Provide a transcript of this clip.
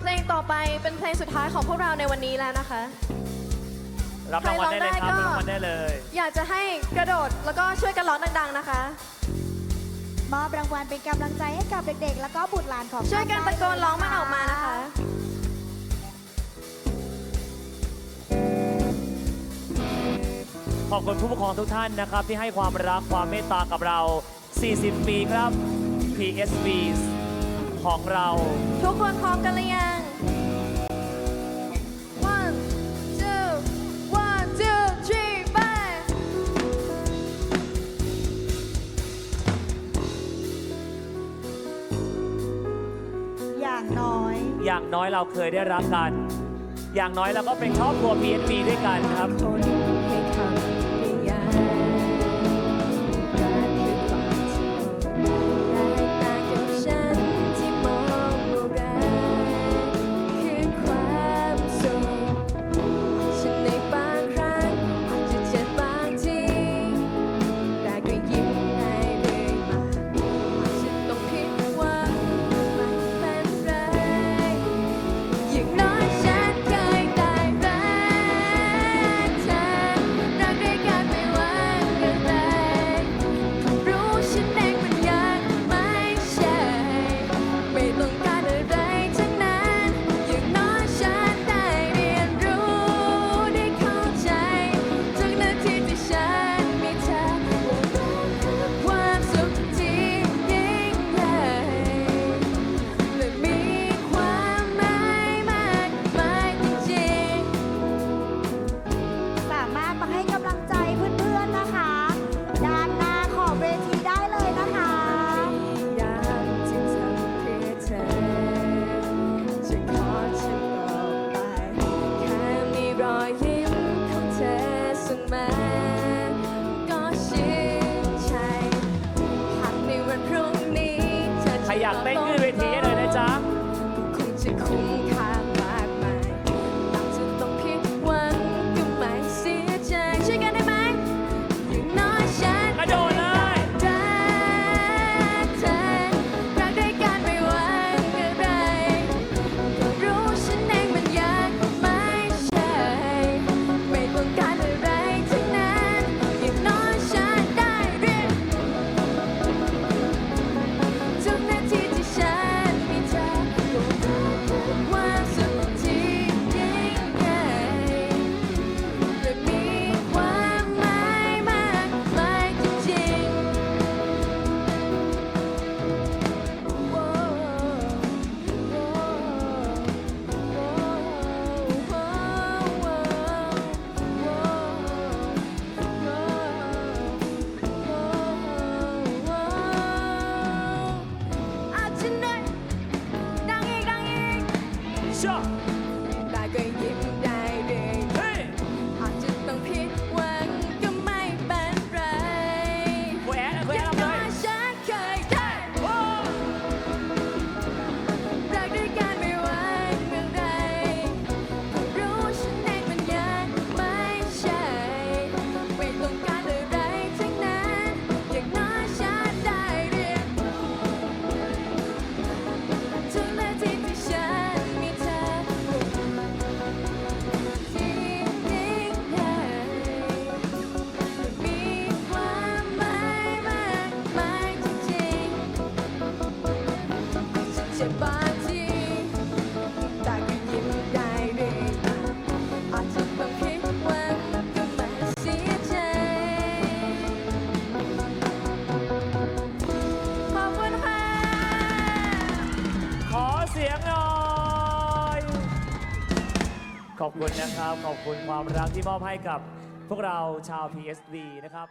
เพลงต่อไปเป็นเพลงสุดท้ายของพวกเราในวันนี้แล้วนะคะ รับรางวัลได้ก็รับงวัลได้เลย อยากจะให้กระโดดแล้วก็ช่วยกันร้องดัง ๆ นะคะ มอบรางวัลเป็นกำลังใจให้กับเด็กๆ แล้วก็บุตรหลานของช่วยกันตะโกนร้องมันออกมานะคะขอบคุณผู้ปกครองทุกท่านนะครับ ที่ให้ความรักความเมตตากับเรา 40 ปีครับ PSV ของเรา ทุกคนพร้อมกันหรือยัง One two one two three five อย่างน้อย อย่างน้อยเราเคยได้รับกัน อย่างน้อยเราก็เป็นครอบครัว PNP ด้วยกันครับ ครอยากเต้นขึ้นเวทีเลย 我。 ขอบคุณนะครับ ขอบคุณความรักที่มอบให้กับพวกเราชาว PSD นะครับ